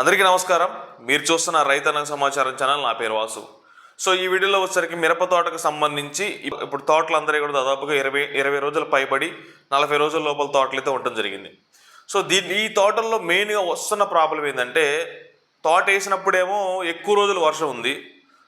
అందరికీ నమస్కారం. మీరు చూస్తున్న రైతన్న సమాచారం ఛానల్ నా పేరు వాసు. సో ఈ వీడియోలో వచ్చేసరికి మిరప తోటకు సంబంధించి ఇప్పుడు తోటలు అందరూ కూడా దాదాపుగా ఇరవై ఇరవై రోజులు పైబడి నలభై రోజుల లోపల తోటలు అయితే ఉండటం జరిగింది. సో దీని ఈ తోటల్లో మెయిన్గా వస్తున్న ప్రాబ్లం ఏంటంటే తోట వేసినప్పుడేమో ఎక్కువ రోజులు వర్షం ఉంది.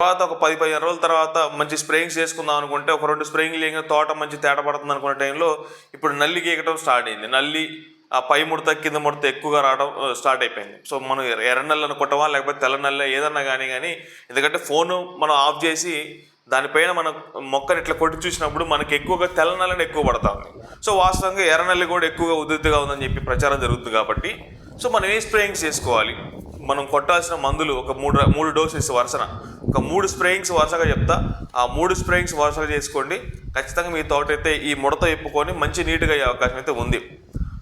తర్వాత ఒక పది పదిహేను రోజుల తర్వాత మంచి స్ప్రేయింగ్స్ చేసుకుందాం అనుకుంటే ఒక రెండు స్ప్రేయింగ్లు వేయగా తోట మంచి తేట పడుతుంది అనుకునే టైంలో ఇప్పుడు నల్లి గీకటం స్టార్ట్ అయింది. నల్లి ఆ పై ముడత కింద ముడత ఎక్కువగా రావడం స్టార్ట్ అయిపోయింది. సో మనం ఎర్ర- ఎర్ర కొట్టవా లేకపోతే తెల్ల నల్ల ఏదన్నా కానీ కానీ ఎందుకంటే ఫోను మనం ఆఫ్ చేసి దానిపైన మనం మొక్కని ఇట్లా కొట్టి చూసినప్పుడు మనకి ఎక్కువగా తెల్ల నల్లని ఎక్కువ పడతాము సో వాస్తవంగా ఎర్ర నల్లి కూడా ఎక్కువగా ఉధృతిగా ఉందని చెప్పి ప్రచారం జరుగుతుంది కాబట్టి సో మనం ఏ స్ప్రేయింగ్స్ చేసుకోవాలి? మనం కొట్టాల్సిన మందులు ఒక మూడు మూడు డోసెస్ వరుసన. ఒక మూడు స్ప్రేయింగ్స్ వరుసగా చెప్తా. ఆ మూడు స్ప్రేయింగ్స్ వరుసగా చేసుకోండి. ఖచ్చితంగా మీ తోట అయితే ఈ ముడత ఎప్పుకొని మంచి నీట్గా అయ్యే అవకాశం అయితే ఉంది.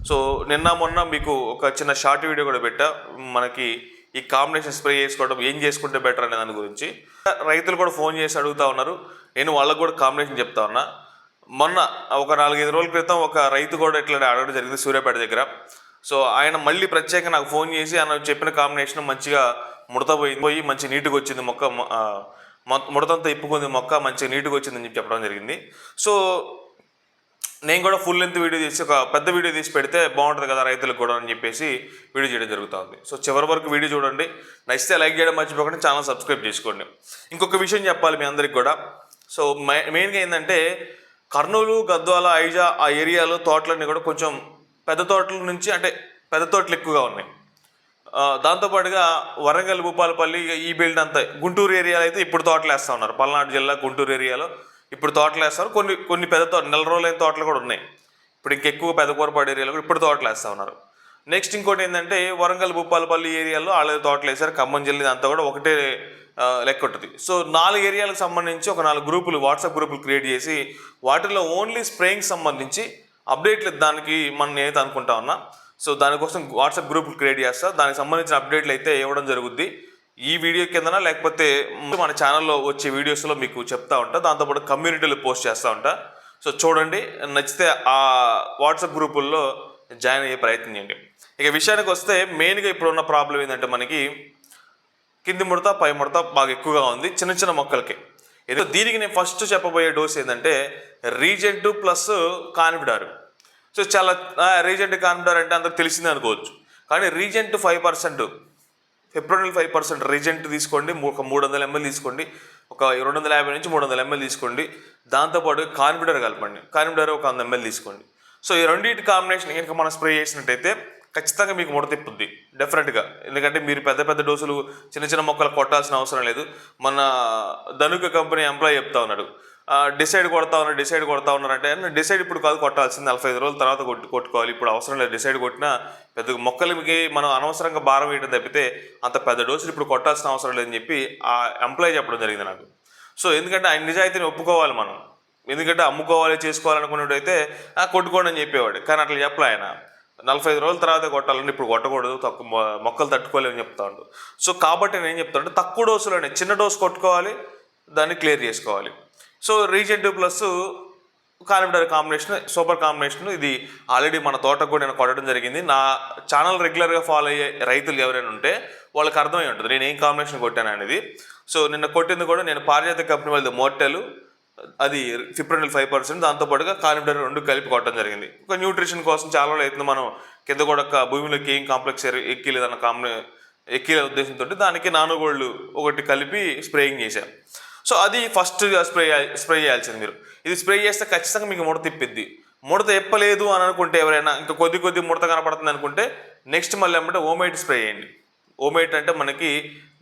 సో నిన్న మొన్న మీకు ఒక చిన్న షార్ట్ వీడియో కూడా పెట్టా. మనకి ఈ కాంబినేషన్ స్ప్రే చేసుకోవడం ఏం చేసుకుంటే బెటర్ అనే దాని గురించి. రైతులు కూడా ఫోన్ చేసి అడుగుతా ఉన్నారు. నేను వాళ్ళకు కూడా కాంబినేషన్ చెప్తా ఉన్నా. మొన్న ఒక నాలుగైదు రోజుల క్రితం ఒక రైతు కూడా ఇట్లా అడగడం జరిగింది సూర్యాపేట దగ్గర. సో ఆయన మళ్ళీ ప్రత్యేకంగా నాకు ఫోన్ చేసి ఆయన చెప్పిన కాంబినేషన్ మంచిగా ముడత పోయింది పోయి మంచి నీటుగా వచ్చింది మొక్క ముడతంతా ఇప్పుకుంది మొక్క మంచిగా నీటుగా వచ్చిందని చెప్పి చెప్పడం జరిగింది. సో నేను కూడా ఫుల్ లెంత్ వీడియో తీసి ఒక పెద్ద వీడియో తీసి పెడితే బాగుంటుంది కదా రైతులకు కూడా అని చెప్పేసి వీడియో చేయడం జరుగుతుంది సో చివరి వరకు వీడియో చూడండి. నచ్చితే లైక్ చేయడం మర్చిపోకుండా. ఛానల్ సబ్స్క్రైబ్ చేసుకోండి. ఇంకొక విషయం చెప్పాలి మీ అందరికి కూడా. సో మెయిన్గా ఏంటంటే కర్నూలు గద్వాల ఐజా ఆ ఏరియాలో తోటలన్నీ కూడా కొంచెం పెద్ద తోటల నుంచి అంటే పెద్ద తోటలు ఎక్కువగా ఉన్నాయి. దాంతోపాటుగా వరంగల్ భూపాలపల్లి ఈ బిల్డ్ అంతా గుంటూరు ఏరియాలో అయితే ఇప్పుడు తోటలు వేస్తూ ఉన్నారు. పల్నాడు జిల్లా గుంటూరు ఏరియాలో. ఇప్పుడు తోటలు వేస్తారు. కొన్ని కొన్ని పెద్ద తోట నెల రోజులైన తోటలు కూడా ఉన్నాయి. ఇప్పుడు ఇంకెక్కువ పెద్ద కూరపాడు ఏరియాలో కూడా ఇప్పుడు తోటలు వేస్తూ ఉన్నారు. నెక్స్ట్ ఇంకోటి ఏంటంటే వరంగల్ భూపాలపల్లి ఏరియాలో వాళ్ళ తోటలు వేసారు ఖమ్మం జిల్లా అంతా కూడా ఒకటే లెక్క ఉంటుంది. సో నాలుగు ఏరియాలకు సంబంధించి ఒక నాలుగు గ్రూపులు వాట్సాప్ గ్రూపులు క్రియేట్ చేసి వాటిలో ఓన్లీ స్ప్రేయింగ్ సంబంధించి అప్డేట్లు దానికి మనం నేనైతే అనుకుంటా ఉన్నా. సో దానికోసం వాట్సాప్ గ్రూపులు క్రియేట్ చేస్తా. దానికి సంబంధించిన అప్డేట్లు అయితే ఇవ్వడం జరుగుద్ది. ఈ వీడియో కిందన లేకపోతే మన ఛానల్లో వచ్చే వీడియోస్లో మీకు చెప్తా ఉంటా. దాంతోపాటు కమ్యూనిటీలో పోస్ట్ చేస్తూ ఉంటా. సో చూడండి నచ్చితే ఆ వాట్సాప్ గ్రూపుల్లో జాయిన్ అయ్యే ప్రయత్నం చేయండి. ఇక విషయానికి వస్తే మెయిన్గా ఇప్పుడు ఉన్న ప్రాబ్లం ఏంటంటే మనకి కింది ముడత పై ముడత బాగా ఎక్కువగా ఉంది చిన్న చిన్న మొక్కలకి. ఏదో దీనికి నేను ఫస్ట్ చెప్పబోయే డోస్ ఏంటంటే రీజెంట్ ప్లస్ కాన్ఫిడార్ సో చాలా రీజెంట్ కాన్ఫిడార్ అంటే అందరికి తెలిసిందే అనుకోవచ్చు. కానీ Regent five percent fipronil five percent Regent తీసుకోండి. ఒక మూడు వందల ఎంఎల్ తీసుకోండి. ఒక రెండు వందల యాభై నుంచి మూడు వందల ఎంఎల్ తీసుకోండి. దాంతోపాటు కాన్ఫిడర్ కలపండి. కాన్ఫిడర్ ఒక వంద ఎంఎల్ తీసుకోండి. సో ఈ రెండింటి కాంబినేషన్ కనుక మనం స్ప్రే చేసినట్టయితే ఖచ్చితంగా మీకు ముడత తిప్పుద్ది. డెఫినెట్గా ఎందుకంటే మీరు పెద్ద పెద్ద డోసులు చిన్న చిన్న మొక్కలు కొట్టాల్సిన అవసరం లేదు. మన ధనుక కంపెనీ ఎంప్లాయీ చెప్తా ఉన్నాడు. డిసైడ్ కొడతా ఉన్నారు డిసైడ్ కొడతా ఉన్నారు అంటే డిసైడ్ ఇప్పుడు కాదు కొట్టాల్సింది. నలభై ఐదు రోజుల తర్వాత కొట్టు కొట్టుకోవాలి. ఇప్పుడు అవసరం లేదు డిసైడ్ కొట్టినా పెద్ద మొక్కలకి మనం అనవసరంగా భారం వేయడం తప్పితే అంత పెద్ద డోసులు ఇప్పుడు కొట్టాల్సిన అవసరం లేదని చెప్పి ఆ ఎంప్లాయీ చెప్పడం జరిగింది నాకు. సో ఎందుకంటే ఆయన నిజాయితీని ఒప్పుకోవాలి మనం. ఎందుకంటే అమ్ముకోవాలి చేసుకోవాలనుకున్నట్టయితే "ఆ, కొట్టుకోండి అని చెప్పేవాడు. కానీ అట్లా చెప్పలే ఆయన. నలభై ఐదు రోజుల తర్వాత కొట్టాలని ఇప్పుడు కొట్టకూడదు తక్కువ మొక్కలు తట్టుకోలేని చెప్తా ఉండు. సో కాబట్టి నేను ఏం చెప్తాను తక్కువ డోసులోనే చిన్న డోసు కొట్టుకోవాలి దాన్ని క్లియర్ చేసుకోవాలి. So Regent plus Confidor combination super combination. ఇది ఆల్రెడీ మన తోటకు కూడా నేను కొట్టడం జరిగింది. నా ఛానల్ రెగ్యులర్గా ఫాలో అయ్యే రైతులు ఎవరైనా ఉంటే వాళ్ళకి అర్థమై ఉంటుంది. నేను ఏం కాంబినేషన్ కొట్టాను అనేది. సో నిన్న కొట్టింది కూడా నేను పారిజాత కంపెనీ వాళ్ళది మోటెలు అది ఫిబ్రవరి ఫైవ్ పర్సెంట్ దాంతోపాటుగా కాలిమిటర్ రెండు కలిపి కొట్టడం జరిగింది. ఒక న్యూట్రిషన్ కోసం చాలా రోజులు మనం కింద కూడా భూమిలోకి ఏం కాంప్లెక్స్ ఎక్కిలేదన్న కాంబినే ఎక్కిలే ఉద్దేశంతో దానికి నానుగోళ్ళు ఒకటి కలిపి స్ప్రేయింగ్ చేశాం. సో అది ఫస్ట్ స్ప్రే స్ప్రే చేయాల్సింది మీరు. ఇది స్ప్రే చేస్తే ఖచ్చితంగా మీకు ముడత తిప్పిద్ది. ముడత ఎప్పలేదు అని అనుకుంటే ఎవరైనా ఇంకా కొద్ది కొద్ది ముడత కనపడుతుంది అనుకుంటే నెక్స్ట్ మళ్ళీ ఏమంటే ఓమైట్ స్ప్రే చేయండి. ఓమైట్ అంటే మనకి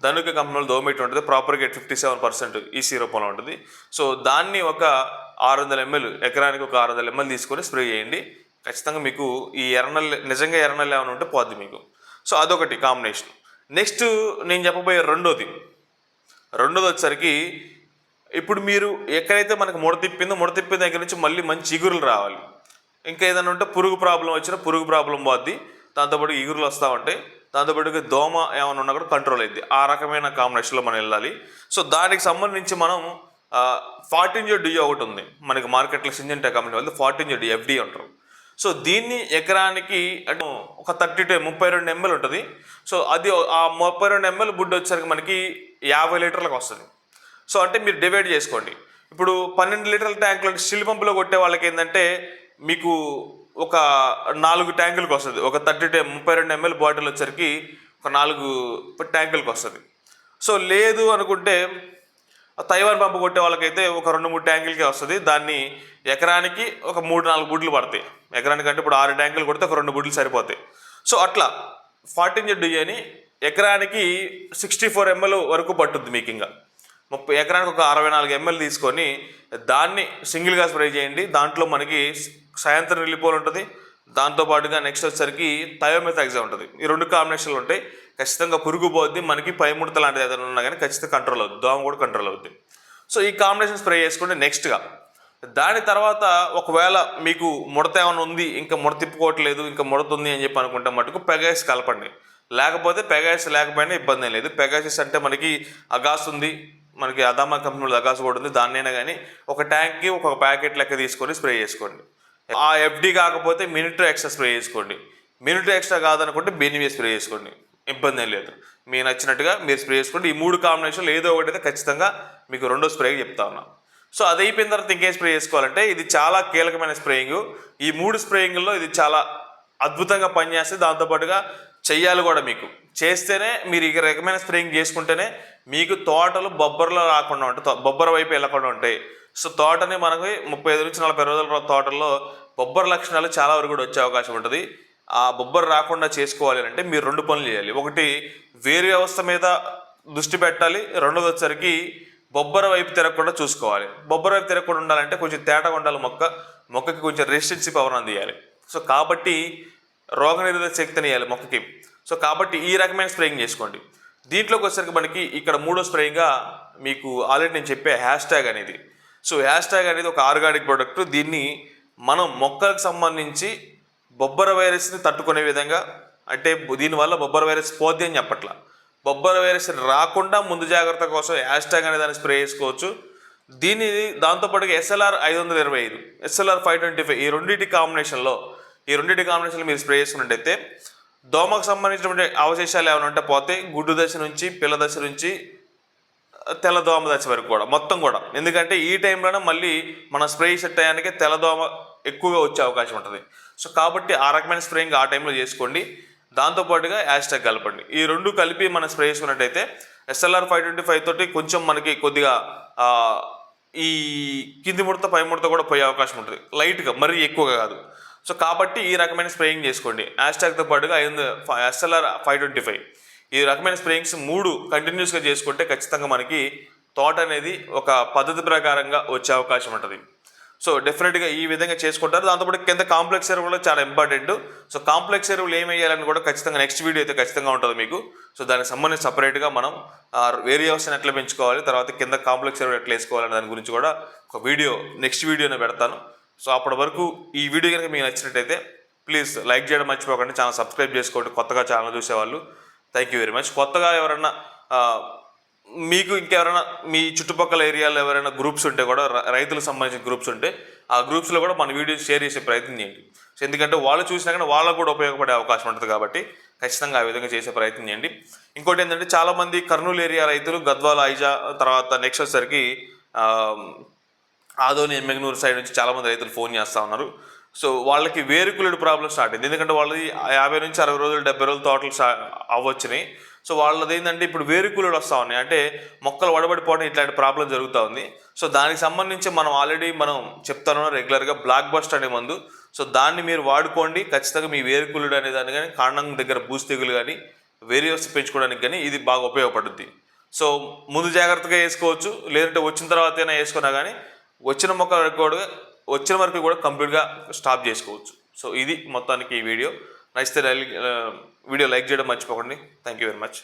ధనుక కంపెనీలో ఓమైట్ ఉంటుంది ప్రాపర్గా ఫిఫ్టీ సెవెన్ పర్సెంట్ ఈసీ రూపంలో ఉంటుంది. సో దాన్ని ఒక ఆరు వందల ఎంఎల్ ఎకరానికి ఒక ఆరు వందల ఎంఎల్ తీసుకొని స్ప్రే చేయండి. ఖచ్చితంగా మీకు ఈ ఎర్రనల్ నిజంగా ఎర్రనల్ ఏమైనా ఉంటే పోద్ది మీకు. సో అదొకటి కాంబినేషన్. నెక్స్ట్ నేను చెప్పబోయే రెండోది. రెండోది వచ్చేసరికి ఇప్పుడు మీరు ఎక్కడైతే మనకు ముడతిప్పిందో ముడతిప్పిన దగ్గర నుంచి మళ్ళీ మంచి ఇగురులు రావాలి. ఇంకా ఏదైనా ఉంటే పురుగు ప్రాబ్లం వచ్చినా పురుగు ప్రాబ్లం పోద్ది. దాంతోపాటు ఇగురులు వస్తూ ఉంటాయి. దాంతోపాటు దోమ ఏమైనా ఉన్నా కూడా కంట్రోల్ అయింది ఆ రకమైన కాంబినేషన్లో మనం వెళ్ళాలి. సో దానికి సంబంధించి మనం ఫార్టీన్ జో డియో ఒకటి ఉంది. మనకి మార్కెట్లో సింజెంటా కంపెనీ వాళ్ళు ఫార్టీన్ జెడ్ ఎఫ్డి అంటారు. సో దీన్ని ఎకరానికి అంటే ఒక థర్టీ టు ముప్పై రెండు ఎంఎల్ ఉంటుంది. సో అది ఆ ముప్పై రెండు ఎంఎల్ బుడ్ వచ్చేసరికి మనకి యాభై లీటర్లకు వస్తుంది. సో అంటే మీరు డివైడ్ చేసుకోండి. ఇప్పుడు పన్నెండు లీటర్ల ట్యాంకులు స్టీల్ పంపులో కొట్టే వాళ్ళకి ఏంటంటే మీకు ఒక నాలుగు ట్యాంకులకు వస్తుంది. ఒక థర్టీ టు ముప్పై రెండు ఎంఎల్ బాటిల్ వచ్చరికి ఒక నాలుగు ట్యాంకులకు వస్తుంది. సో లేదు అనుకుంటే తైవాన్ పంపు కొట్టే వాళ్ళకైతే ఒక రెండు మూడు ట్యాంకులకే వస్తుంది. దాన్ని ఎకరానికి ఒక మూడు నాలుగు బుడ్లు పడతాయి. ఎకరానికి అంటే ఇప్పుడు ఆరు ట్యాంకులు కొడితే ఒక రెండు బుడ్లు సరిపోతాయి. సో అట్లా ఫార్టీన్ జెడ్ అని ఎకరానికి సిక్స్టీ ఫోర్ ఎంఎల్ వరకు పట్టుద్ది మీకు ఇంకా. ముప్పై ఎకరానికి ఒక అరవై నాలుగు ఎంఎల్ తీసుకొని దాన్ని సింగిల్గా స్ప్రే చేయండి. దాంట్లో మనకి సాయంత్రం వెళ్ళిపోలు ఉంటుంది. దాంతో పాటుగా నెక్స్ట్ వచ్చేసరికి థయోమెథాక్సా ఉంటుంది. ఈ రెండు కాంబినేషన్లు ఉంటాయి. ఖచ్చితంగా పురుగు పోద్ది మనకి పై ముడత లాంటిది ఏదైనా ఉన్నా కానీ ఖచ్చితంగా కంట్రోల్ అవుతుంది దోమ కూడా కంట్రోల్ అవుతుంది సో ఈ కాంబినేషన్ స్ప్రే చేసుకుంటే నెక్స్ట్గా దాని తర్వాత ఒకవేళ మీకు ముడత ఏమైనా ఉంది ఇంకా ముడ తిప్పుకోవట్లేదు ఇంకా ముడతుంది అని చెప్పి అనుకుంటే మటుకు పెగాయిస్ కలపండి. లేకపోతే పెగాయిస్ లేకపోయినా ఇబ్బంది ఏం లేదు. పెగాసిస్ అంటే మనకి అగాస్ ఉంది. మనకి అదామా కంపెనీలో అగాస్ కూడా ఉంది. దాన్నైనా కానీ ఒక ట్యాంక్కి ఒక ప్యాకెట్ లెక్క తీసుకొని స్ప్రే చేసుకోండి. ఆ ఎఫ్డి కాకపోతే మినిట్ ఎక్స్ట్రా స్ప్రే చేసుకోండి. మినిట్ ఎక్స్ట్రా కాదనుకుంటే బెనివే స్ప్రే చేసుకోండి. ఇబ్బంది ఏం లేదు. మీ నచ్చినట్టుగా మీరు స్ప్రే చేసుకోండి. ఈ మూడు కాంబినేషన్లు ఏదో ఒకటి అయితే ఖచ్చితంగా మీకు రెండో స్ప్రే చెప్తా ఉన్నా. సో అది అయిపోయిన తర్వాత ఇంకేం స్ప్రే చేసుకోవాలంటే ఇది చాలా కీలకమైన స్ప్రేయింగ్. ఈ మూడు స్ప్రేయింగ్లో ఇది చాలా అద్భుతంగా పనిచేస్తే దాంతోపాటుగా చెయ్యాలి కూడా మీకు. చేస్తేనే మీరు ఇక రకమైన స్ప్రేయింగ్ చేసుకుంటేనే మీకు తోటలు బొబ్బర్లో రాకుండా ఉంటాయి. తో- బొబ్బర వైపు వెళ్ళకుండా ఉంటాయి. సో తోటని మనకి ముప్పై ఐదు నుంచి నలభై రోజుల తోటల్లో బొబ్బర లక్షణాలు చాలా వరకు కూడా వచ్చే అవకాశం ఉంటుంది. ఆ బొబ్బర రాకుండా చేసుకోవాలి అంటే మీరు రెండు పనులు చేయాలి. ఒకటి వేరు వ్యవస్థ మీద దృష్టి పెట్టాలి. రెండోది వచ్చరికి బొబ్బర వైపు తిరగకుండా చూసుకోవాలి. బొబ్బర వైపు తిరగకుండా ఉండాలంటే కొంచెం తేటగా ఉండాలి మొక్క. మొక్కకి కొంచెం రెసిస్టెన్సీ పవర్ అందియాలి. సో కాబట్టి రోగనిరోధక శక్తిని ఇవ్వాలి మొక్కకి. సో కాబట్టి ఈ రకమైన స్ప్రేయింగ్ చేసుకోండి. దీంట్లోకి వచ్చేసరికి మనకి ఇక్కడ మూడో స్ప్రేయింగ్గా మీకు ఆల్రెడీ నేను చెప్పే హ్యాష్ ట్యాగ్ అనేది. సో హ్యాష్ ట్యాగ్ అనేది ఒక ఆర్గానిక్ ప్రోడక్ట్. దీన్ని మనం మొక్కలకు సంబంధించి బొబ్బర వైరస్ని తట్టుకునే విధంగా అంటే దీనివల్ల బొబ్బర వైరస్ పోద్ది అని చెప్పట్ల. బొబ్బర వైరస్ రాకుండా ముందు జాగ్రత్త కోసం హ్యాష్ ట్యాగ్ అనే దాన్ని స్ప్రే చేసుకోవచ్చు. దీన్ని దాంతోపాటుగా ఎస్ఎల్ఆర్ ఐదు వందల ఇరవై ఐదు ఎస్ఎల్ఆర్ ఫైవ్ ట్వంటీ ఫైవ్ ఈ రెండింటి కాంబినేషన్లో ఈ రెండింటి కాంబినేషన్లో మీరు స్ప్రే చేసుకున్నట్టయితే దోమకు సంబంధించినటువంటి అవశేషాలు ఏమైనా ఉంటే పోతే గుడ్డు దశ నుంచి పిల్ల దశ నుంచి తెల్లదోమ దశ వరకు కూడా మొత్తం కూడా. ఎందుకంటే ఈ టైంలోనే మళ్ళీ మన స్ప్రే చేసే టయానికి తెల్లదోమ ఎక్కువగా వచ్చే అవకాశం ఉంటుంది. సో కాబట్టి ఆ రకమైన స్ప్రేయింగ్ ఆ టైంలో చేసుకోండి. దాంతోపాటుగా యాస్టాగ్ కలపండి. ఈ రెండు కలిపి మనం స్ప్రే చేసుకున్నట్టయితే ఎస్ఎల్ఆర్ ఫైవ్ ట్వంటీ ఫైవ్ తోటి కొంచెం మనకి కొద్దిగా ఈ కింది ముడత పై ముడత కూడా పోయే అవకాశం ఉంటుంది. లైట్గా మరీ ఎక్కువగా కాదు. సో కాబట్టి ఈ రకమైన స్ప్రేయింగ్ చేసుకోండి. యాస్టాక్తో పాటుగా ఐదు ఎస్ఎల్ఆర్ ఫైవ్ ట్వంటీ ఫైవ్ ఈ రకమైన స్ప్రేయింగ్స్ మూడు కంటిన్యూస్గా చేసుకుంటే ఖచ్చితంగా మనకి తోట అనేది ఒక పద్ధతి ప్రకారంగా వచ్చే అవకాశం ఉంటుంది. సో డెఫినెట్గా ఈ విధంగా చేసుకుంటారు. దాంతోపాటు కింద కాంప్లెక్స్ ఎరువులు కూడా చాలా ఇంపార్టెంట్. సో కాంప్లెక్స్ ఎరువులు ఏం వేయాలని కూడా ఖచ్చితంగా నెక్స్ట్ వీడియో అయితే ఖచ్చితంగా ఉంటుంది మీకు. సో దానికి సంబంధించి సపరేట్గా మనం వేరియస్ని ఎట్లా పెంచుకోవాలి తర్వాత కింద కాంప్లెక్స్ ఎరువులు ఎట్లా వేసుకోవాలని దాని గురించి కూడా ఒక వీడియో నెక్స్ట్ వీడియోనే పెడతాను. సో అప్పటి వరకు ఈ వీడియో కనుక మీకు నచ్చినట్టయితే ప్లీజ్ లైక్ చేయడం మర్చిపోకండి. ఛానల్ సబ్స్క్రైబ్ చేసుకోండి. కొత్తగా ఛానల్ చూసేవాళ్ళు థ్యాంక్ యూ వెరీ మచ్ కొత్తగా ఎవరన్నా మీకు ఇంకెవరైనా మీ చుట్టుపక్కల ఏరియాలో ఎవరైనా గ్రూప్స్ ఉంటే కూడా రైతులకు సంబంధించిన గ్రూప్స్ ఉంటే ఆ గ్రూప్స్లో కూడా మన వీడియోస్ షేర్ చేసే ప్రయత్నం చేయండి. సో ఎందుకంటే వాళ్ళు చూసినా కానీ వాళ్ళకు కూడా ఉపయోగపడే అవకాశం ఉంటుంది కాబట్టి ఖచ్చితంగా ఆ విధంగా చేసే ప్రయత్నం చేయండి. ఇంకోటి ఏంటంటే చాలామంది కర్నూలు ఏరియా రైతులు గద్వాల ఐజా తర్వాత నెక్స్ట్ వచ్చేసరికి ఆదోని ఎమ్మెగనూరు సైడ్ నుంచి చాలామంది రైతులు ఫోన్ చేస్తూ ఉన్నారు. సో వాళ్ళకి వేరుకులుడు ప్రాబ్లం స్టార్ట్ అయింది. ఎందుకంటే వాళ్ళది యాభై నుంచి అరవై రోజులు డెబ్బై రోజులు తోటలు అవ్వచ్చినాయి. సో వాళ్ళది ఏంటంటే ఇప్పుడు వేరుకులుడు వస్తూ ఉన్నాయి. అంటే మొక్కలు వడబడిపోవడం ఇట్లాంటి ప్రాబ్లం జరుగుతూ ఉంది. సో దానికి సంబంధించి మనం ఆల్రెడీ మనం చెప్తాను రెగ్యులర్గా బ్లాక్ బస్ట్ అనే మందు. సో దాన్ని మీరు వాడుకోండి. ఖచ్చితంగా మీ వేరుకులుడు అనే దాన్ని కానీ కాండం దగ్గర బూస్ తెగులు కానీ వేరియస్ పెంచుకోవడానికి కానీ ఇది బాగా ఉపయోగపడుద్ది. సో ముందు జాగ్రత్తగా వేసుకోవచ్చు. లేదంటే వచ్చిన తర్వాత అయినా వేసుకున్నా కానీ వచ్చిన మొక్క వరకు కూడా వచ్చిన వరకు కూడా కంప్లీట్గా స్టాప్ చేసుకోవచ్చు. సో ఇది మొత్తానికి ఈ వీడియో. నచ్చితే వీడియో లైక్ చేయడం మర్చిపోకండి. Thank you very much